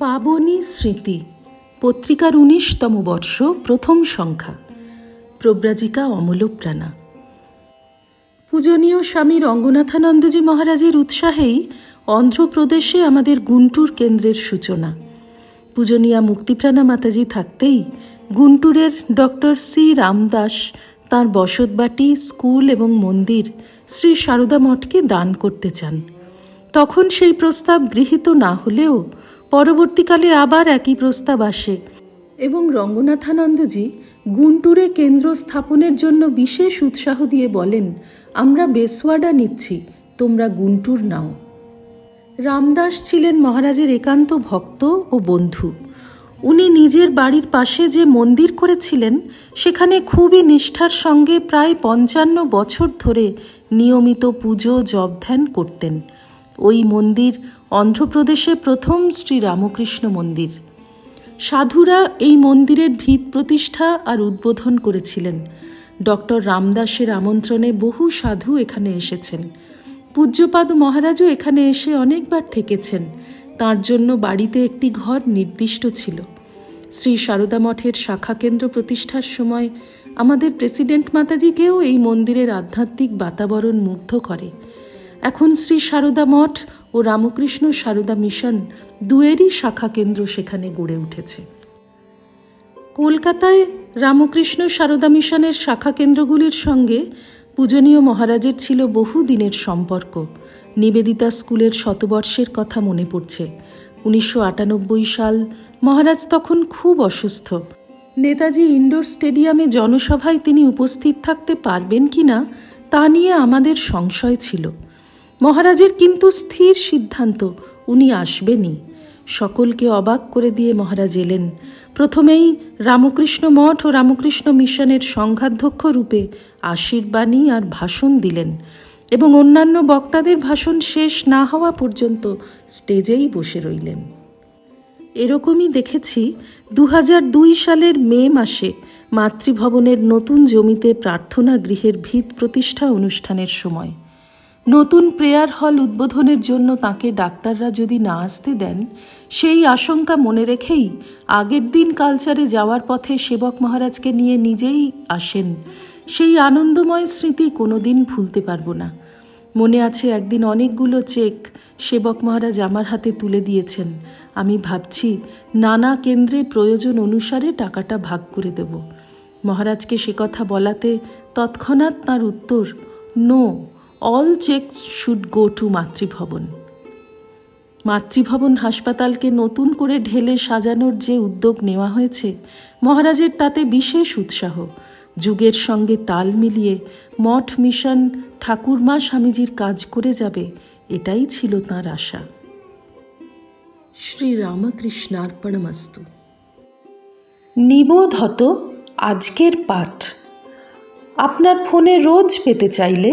পাবনী স্মৃতি, পত্রিকার উনিশতম বর্ষ, প্রথম সংখ্যা। প্রব্রাজিকা অমলপ্রাণা পূজনীয় স্বামী রঙ্গনাথানন্দজি মহারাজের উৎসাহেই অন্ধ্রপ্রদেশে আমাদের গুন্টুর কেন্দ্রের সূচনা। পূজনীয়া মুক্তিপ্রাণা মাতাজি থাকতেই গুন্টুরের ডক্টর সি রামদাস তাঁর বসতবাটি, স্কুল এবং মন্দির শ্রী সারদা মঠকে দান করতে চান। তখন সেই প্রস্তাব গৃহীত না হলেও পরবর্তীকালে আবার একই প্রস্তাব আসে এবং রঙ্গনাথানন্দজি গুন্টুরে কেন্দ্র স্থাপনের জন্য বিশেষ উৎসাহ দিয়ে বলেন, আমরা বেসওয়াডা নিচ্ছি, তোমরা গুন্টুর নাও। রামদাস ছিলেন মহারাজের একান্ত ভক্ত ও বন্ধু। উনি নিজের বাড়ির পাশে যে মন্দির করেছিলেন, সেখানে খুবই নিষ্ঠার সঙ্গে প্রায় পঞ্চান্ন বছর ধরে নিয়মিত পুজো, জপ ধ্যান করতেন। ওই মন্দির অন্ধ্রপ্রদেশে প্রথম শ্রী রামকৃষ্ণ মন্দির। সাধুরা এই মন্দিরের ভিত প্রতিষ্ঠা আর উদ্বোধন করেছিলেন। ডক্টর রামদাসের আমন্ত্রণে বহু সাধু এখানে এসেছেন। পূজ্যপাদ মহারাজও এখানে এসে অনেকবার থেকেছেন। তার জন্য বাড়িতে একটি ঘর নির্দিষ্ট ছিল। শ্রী সারদা মঠের শাখা কেন্দ্র প্রতিষ্ঠার সময় আমাদের প্রেসিডেন্ট মাতাজিকেও এই মন্দিরের আধ্যাত্মিক বাতাবরণ মুগ্ধ করে। এখন শ্রী সারদা মঠ ও রামকৃষ্ণ সারদা মিশন দুয়েরই শাখা কেন্দ্র সেখানে গড়ে উঠেছে। কলকাতায় রামকৃষ্ণ সারদা মিশনের শাখা কেন্দ্রগুলির সঙ্গে পূজনীয় মহারাজের ছিল বহু দিনের সম্পর্ক। নিবেদিতা স্কুলের শতবর্ষের কথা মনে পড়ছে। উনিশশো আটানব্বই সাল মহারাজ তখন খুব অসুস্থ। নেতাজি ইনডোর স্টেডিয়ামে জনসভায় তিনি উপস্থিত থাকতে পারবেন কি না, তা নিয়ে আমাদের সংশয় ছিল। মহারাজের কিন্তু স্থির সিদ্ধান্ত, উনি আসবেনই। সকলকে অবাক করে দিয়ে মহারাজ এলেন। প্রথমেই রামকৃষ্ণ মঠ ও রামকৃষ্ণ মিশনের সংঘাধ্যক্ষ রূপে আশীর্বাণী আর ভাষণ দিলেন এবং অন্যান্য বক্তাদের ভাষণ শেষ না হওয়া পর্যন্ত স্টেজেই বসে রইলেন। এরকমই দেখেছি দু সালের মে মাসে মাতৃভবনের নতুন জমিতে প্রার্থনা গৃহের ভিত প্রতিষ্ঠা অনুষ্ঠানের সময়। নতুন প্রেয়ার হল উদ্বোধনের জন্য তাকে ডাক্তাররা যদি না আসতে দেন, সেই আশঙ্কা মনে রেখেই আগের দিন কালচারে যাওয়ার পথে সেবক মহারাজকে নিয়ে নিজেই আসেন। সেই আনন্দময় স্মৃতি কোনোদিন ভুলতে পারব না। মনে আছে একদিন অনেকগুলো চেক সেবক মহারাজ আমার হাতে তুলে দিয়েছেন। আমি ভাবছি, নানা কেন্দ্রে প্রয়োজন অনুসারে টাকাটা ভাগ করে দেব। মহারাজকে সে কথা বলাতে তৎক্ষণাৎ তার উত্তর, no. All cheques should go to Matribhavan Matribhavan হাসপাতালকে নতুন করে ঢেলে সাজানোর যে উদ্যোগ নেওয়া হয়েছে মহারাজের তাতে বিশেষ উৎসাহ যুগের সঙ্গে তাল মিলিয়ে মঠ মিশন ঠাকুরমা স্বামীজির কাজ করে যাবে এটাই ছিল তাঁর আশা শ্রী রামকৃষ্ণার্পণমস্তু নিবোধ হত আজকের পাঠ আপনার ফোনে রোজ পেতে চাইলে